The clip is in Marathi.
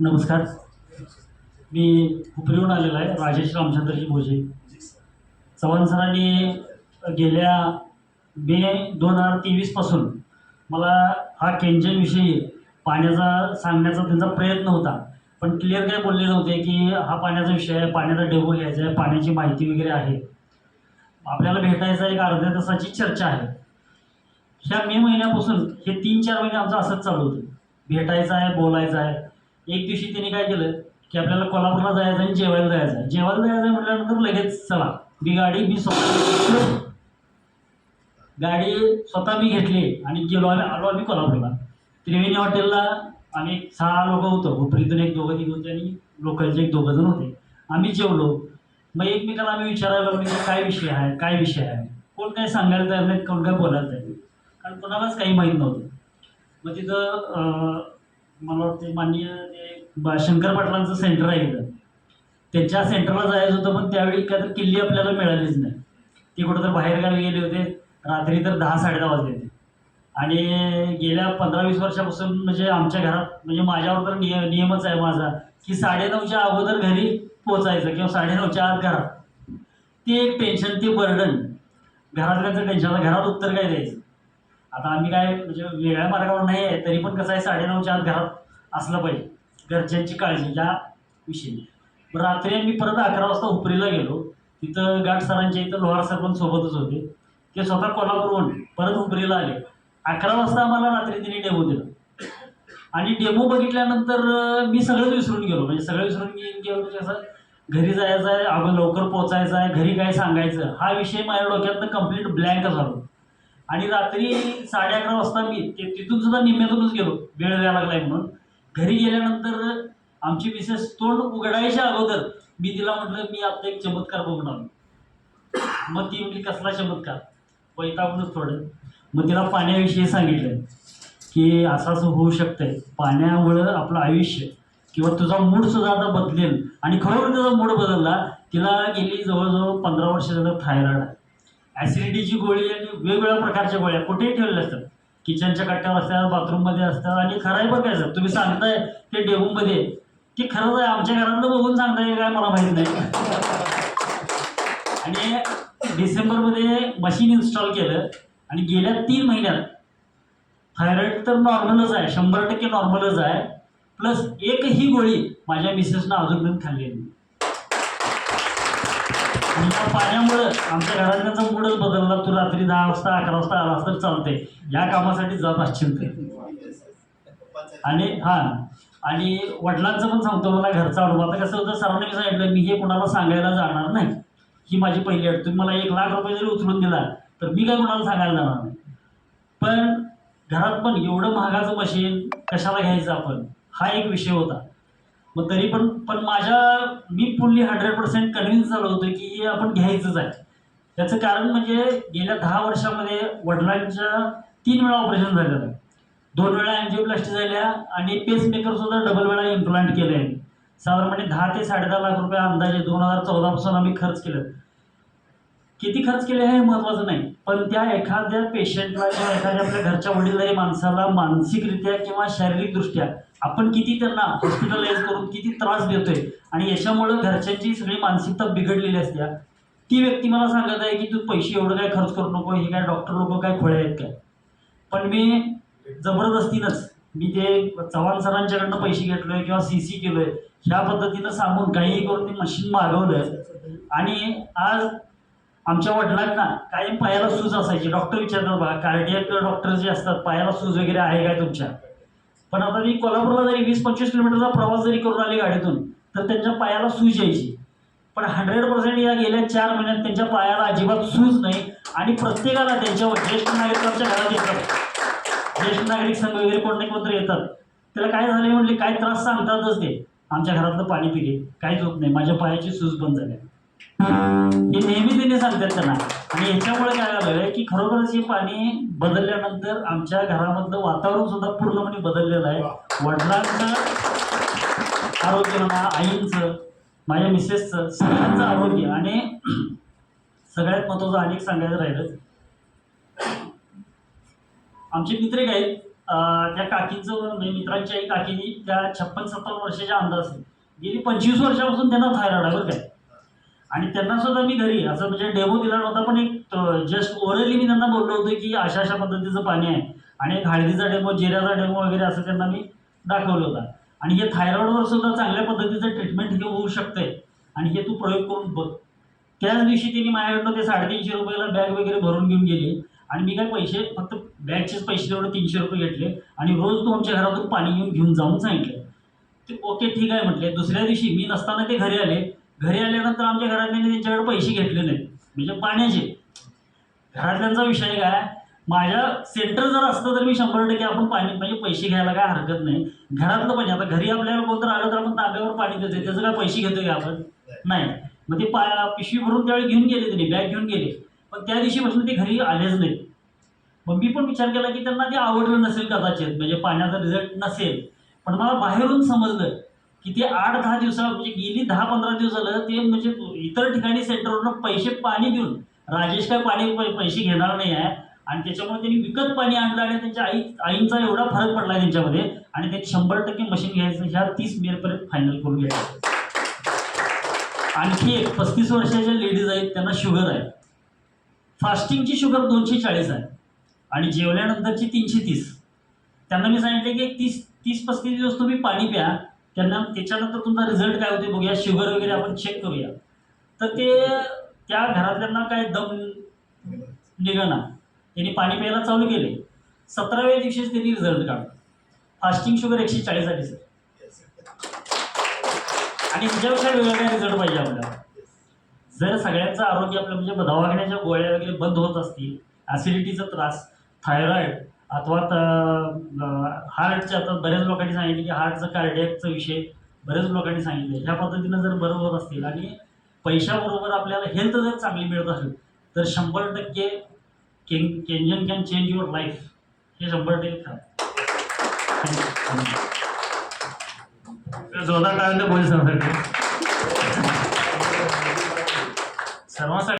नमस्कार. मी उपरीहून आलेलो आहे राजेश रामचंद्रजी भोजे. चव्हाण सरांनी गेल्या मे दोन हजार तेवीसपासून मला हा केंजनविषयी पाण्याचा सांगण्याचा त्यांचा प्रयत्न होता. पण क्लिअर काय बोलले नव्हते की हा पाण्याचा विषय आहे पाण्याचा डेमो घ्यायचा आहे पाण्याची माहिती वगैरे आहे. आपल्याला भेटायचा एक अर्ध्या तासाची चर्चा आहे. ह्या मे महिन्यापासून हे तीन चार महिने आमचं असंच चालू होतं. भेटायचं आहे बोलायचं आहे. एक दिवशी त्यांनी काय केलं की आपल्याला कोल्हापूरला जायचं आणि जेवायला जायचं. आहे जेवायला जायचं म्हटल्यानंतर लगेच चला मी गाडी मी स्वतः गाडी स्वतः मी घेतली आणि गेलो आम्ही आलो आम्ही कोल्हापूरला. त्रिवेणी हॉटेलला आम्ही सहा लोक होतो. भोपरीतून एक दोघं तिघ होते आणि लोकलचे एक दोघं जण होते. आम्ही जेवलो. मग एकमेकाला आम्ही विचारायला लागलो की काय विषय आहे? काय विषय आहे? कोण काय सांगायला तयार नाहीत कोण काय बोलायला तयार नाही कारण कोणालाच काही माहीत नव्हतं. मग तिथं मला वाटते माननीय ते बा- शंकर पाटलांचं सेंटर आहे इथं. त्यांच्या सेंटरला जायचं होतं पण त्यावेळी काय तर किल्ली आपल्याला मिळालीच नाही. ते कुठं तर बाहेरगावी गेले होते. रात्री तर दहा साडेदहा वाजले होते. आणि गेल्या पंधरा वीस वर्षापासून म्हणजे आमच्या घरात म्हणजे माझ्यावर तर निय नियमच आहे माझा की साडेनऊच्या अगोदर घरी पोचायचं किंवा साडेनऊच्या आत घरात. ते एक टेन्शन ते बर्डन घरातल्याचं टेन्शन घरात उत्तर काय द्यायचं? आता आम्ही काय म्हणजे वेगळ्या मार्गावर नाही आहे तरी पण कसं आहे साडेनऊच्या आत घरात असलं पाहिजे घरच्यांची काळजी या विषयी. रात्री आम्ही परत अकरा वाजता उपरीला गेलो. तिथं गाठ सरांच्या इथं लोहार सर पण सोबतच होते. ते स्वतः कोल्हापूरहून परत उपरीला आले. अकरा वाजता आम्हाला रात्री तिने डेमो दिला. आणि डेमो बघितल्यानंतर मी सगळंच विसरून गेलो. म्हणजे सगळं विसरून गेलो म्हणजे असं घरी जायचं आहे अगं लवकर पोचायचं आहे घरी काय सांगायचं हा विषय माझ्या डोक्यातनं कंप्लीट ब्लँक झालो. आणि रात्री साडे अकरा वाजता मी ते तिथून सुद्धा निम्म्यातूनच गेलो. वेळ द्यायला लागलाय म्हणून. घरी गेल्यानंतर आमची मिसेस तोंड उघडायच्या अगोदर मी तिला म्हटलं मी आता एक चमत्कार बघणार मग ती म्हणजे कसला चमत्कार? वैतागूनच थोडं. मग तिला पाण्याविषयी सांगितलं की असं असं होऊ शकतंय. पाण्यामुळं आपलं आयुष्य किंवा तुझा मूड सुद्धा आता बदलेल. आणि खरोखर त्याचा मूड बदलला तिला गेली जवळजवळ पंधरा वर्ष झालं थायरॉइड आहे. ॲसिडिटीची गोळी आणि वेगवेगळ्या प्रकारच्या गोळ्या कुठेही ठेवलेल्या असतात किचनच्या कट्ट्यावर असतात बाथरूममध्ये असतात आणि खरं बघायचं काय तुम्ही सांगताय ते डेमोमध्ये की खरंच आहे आमच्या घरातलं बघून सांगताय काय मला माहीत नाही. आणि डिसेंबरमध्ये मशीन इन्स्टॉल केलं आणि गेल्या तीन महिन्यात थायरॉइड तर नॉर्मलच आहे शंभर टक्के नॉर्मलच आहे. प्लस एकही गोळी माझ्या मिसेसनं अजूनपर्यंत खाल्लेली. नाही. तुमच्या पाण्यामुळं आमच्या घरातल्याचा मूडच बदलला तू रात्री दहा वाजता अकरा वाजता आलास तर चालते या कामासाठी जात असशील ते आणि हां. आणि वडिलांचं पण सांगतो मला घरचा अनुभव. आता कसं होतं सरांनी मी सांगितलं मी हे कुणाला सांगायला जाणार नाही. ही माझी पहिली अट तुम्ही मला एक लाख रुपये जरी उचलून दिला तर मी काय कुणाला सांगायला जाणार नाही. पण घरात पण एवढं महागाचं मशीन कशाला घ्यायचं आपण? हा एक विषय होता. मग तरी पण पण माझ्या मी फुल्ली हंड्रेड पर्सेंट कन्व्हिन्स झालो होतो की हे आपण घ्यायचंच आहे. त्याचं कारण म्हणजे गेल्या दहा वर्षामध्ये वडिलांच्या तीन वेळा ऑपरेशन झालेलं आहे. दोन वेळा अँजिओप्लास्टी झाल्या आणि पेसमेकर सुद्धा डबल वेळा इम्प्लांट केले आहे साधारणपणे दहा ते साडेदहा लाख रुपये अंदाजे दोन हजार चौदापासून आम्ही खर्च केलं किती खर्च केले हे महत्त्वाचं नाही. पण त्या एखाद्या पेशंटला किंवा एखाद्या आपल्या घरच्या वडीलधारी माणसाला मानसिकरित्या किंवा शारीरिकदृष्ट्या आपण किती त्यांना हॉस्पिटलाइज करून किती त्रास देतोय आणि याच्यामुळं घरच्यांची सगळी मानसिकता बिघडलेली असत्या ती व्यक्ती मला सांगत आहे की तू पैसे एवढं काय खर्च करू नको हे काय डॉक्टर लोक काय खोळे आहेत काय? पण मी जबरदस्तीनंच मी ते चव्हाण सरांच्याकडनं पैसे घेतलोय किंवा सी सी केलोय ह्या पद्धतीनं सांगून काहीही करून ते मशीन मागवलं आणि आज आमच्या वडिलांना कायम पायाला सूज असायची. डॉक्टर विचारतात बघा कार्डियक डॉक्टर जे असतात पायाला सूज वगैरे आहे काय तुमच्या? पण आता मी कोल्हापूरला जरी वीस पंचवीस किलोमीटरचा प्रवास जरी करून आली गाडीतून तर त्यांच्या पायाला सूज यायची. पण हंड्रेड पर्सेंट या गेल्या चार महिन्यात त्यांच्या पायाला अजिबात सूज नाही आणि प्रत्येकाला त्यांच्या ज्येष्ठ नागरिकांच्या घरात येतात. ज्येष्ठ नागरिक संघ वगैरे कोणते कोणतरी येतात. त्याला काय झाले म्हणले काय त्रास सांगतातच ते. आमच्या घरातलं पाणी पिले. काहीच होत नाही. माझ्या पायाची सूज बंद झाली. हे नेहमी सांगतात त्यांना आणि याच्यामुळे काय झालं की खरोखरच हे पाणी बदलल्यानंतर आमच्या घरामधलं वातावरण सुद्धा पूर्णपणे बदललेलं आहे. वडिलांचं आरोग्य म्हणा आईंचं माझ्या मिसेसचं सगळ्यांचं आरोग्य आणि सगळ्यात महत्वाचं आणि सांगायचं राहिलं. आमचे मित्र एक आहेत. त्या काकींचं म्हणजे मित्रांच्या एक काकीनी त्या छप्पन सत्तावन्न वर्षाच्या अंदाज गेली पंचवीस वर्षापासून त्यांना थायरॉइड आहे बरं काय आणि त्यांना सुद्धा मी घरी असं म्हणजे डेमो दिला नव्हता पण एक जस्ट ओरली मी त्यांना बोललो होतो की अशा अशा पद्धतीचं पाणी आहे. आणि एक हळदीचा डेमो जिऱ्याचा डेमो वगैरे असं त्यांना मी दाखवलं होता. आणि हे थायरॉईडवर सुद्धा चांगल्या पद्धतीचं ट्रीटमेंट हे होऊ शकते आणि हे तू प्रयोग करून बघ. त्याच दिवशी तिने माझ्याकडनं ते साडेतीनशे रुपयाला बॅग वगैरे भरून घेऊन गेले. आणि मी काय पैसे फक्त बॅगचेच पैसे तेवढे तीनशे रुपये घेतले. आणि रोज तू आमच्या घरातून पाणी घेऊन घेऊन जाऊन सांगितलं. ते ओके ठीक आहे म्हटले. दुसऱ्या दिवशी मी नसताना ते घरी आले. घरी आल्यानंतर आमच्या घरातल्यांनी त्यांच्याकडे पैसे घेतले नाहीत. म्हणजे पाण्याचे. घरातल्यांचा विषय काय? माझ्या सेंटर जर असतं तर मी शंभर टक्के आपण पाणी म्हणजे पैसे घ्यायला काय हरकत नाही. घरातलं पाणी आता घरी आपल्याला कोणतं आलं तर आपण ताब्यावर पाणी देतोय. त्याचं काय पैसे घेतोय का आपण? नाही. मग ते पा पिशवी भरून त्यावेळी घेऊन गेले त्यांनी बॅग घेऊन गेले. पण त्या दिवशीपासून ते घरी आलेच नाहीत. मग मी पण विचार केला की त्यांना ते आवडलं नसेल कदाचित. म्हणजे पाण्याचा रिझल्ट नसेल. पण मला बाहेरून समजलं. की ते आठ दहा दिवसा म्हणजे गेली दहा पंधरा दिवस झालं ते म्हणजे इतर ठिकाणी सेंटरवरनं पैसे पाणी देऊन राजेश काय पाणी पै- पैसे घेणार नाही आहे. आणि त्याच्यामुळे त्यांनी विकत पाणी आणलं आणि त्यांच्या आई आईंचा एवढा फरक पडला त्यांच्यामध्ये. आणि ते शंभर टक्के मशीन घ्यायचं ह्या तीस मेपर्यंत फायनल करून घ्यायचं. आणखी एक पस्तीस वर्षाच्या लेडीज आहेत त्यांना शुगर आहे. फास्टिंगची शुगर दोनशे चाळीस आहे. आणि जेवल्यानंतरची तीनशे तीस. त्यांना मी सांगितले की एक तीस तीस पस्तीस दिवस तुम्ही पाणी प्या. त्यांना त्याच्यानंतर तुमचा रिझल्ट काय होते बघूया. शुगर वगैरे आपण चेक करूया. तर ते त्या घरातल्यांना काय दम निघणा त्यांनी पाणी प्यायला चालू केले. सतराव्या दिवशीच त्यांनी रिझल्ट काढला. फास्टिंग शुगर एकशे चाळीस आली सर आणि ह्याच्यापेक्षा वेगळा काय रिझल्ट पाहिजे आपल्याला? जर सगळ्यांचं आरोग्य आपलं म्हणजे दवाखान्याच्या गोळ्या वगैरे बंद होत असतील ॲसिडिटीचा त्रास थायरॉइड अथवा हार्टच्या आता बऱ्याच लोकांनी सांगितले की हार्टचं कार्डियकचा विषय बऱ्याच लोकांनी सांगितले. ह्या पद्धतीनं जर बरं होत असतील आणि पैशाबरोबर आपल्याला हेल्थ जर चांगली मिळत असेल तर शंभर टक्के केन केंजन कॅन चेंज युअर लाईफ हे शंभर टक्के खरं. जोरदार टाळ्यांच्या बोली सर्वांसाठी सर्वांसाठी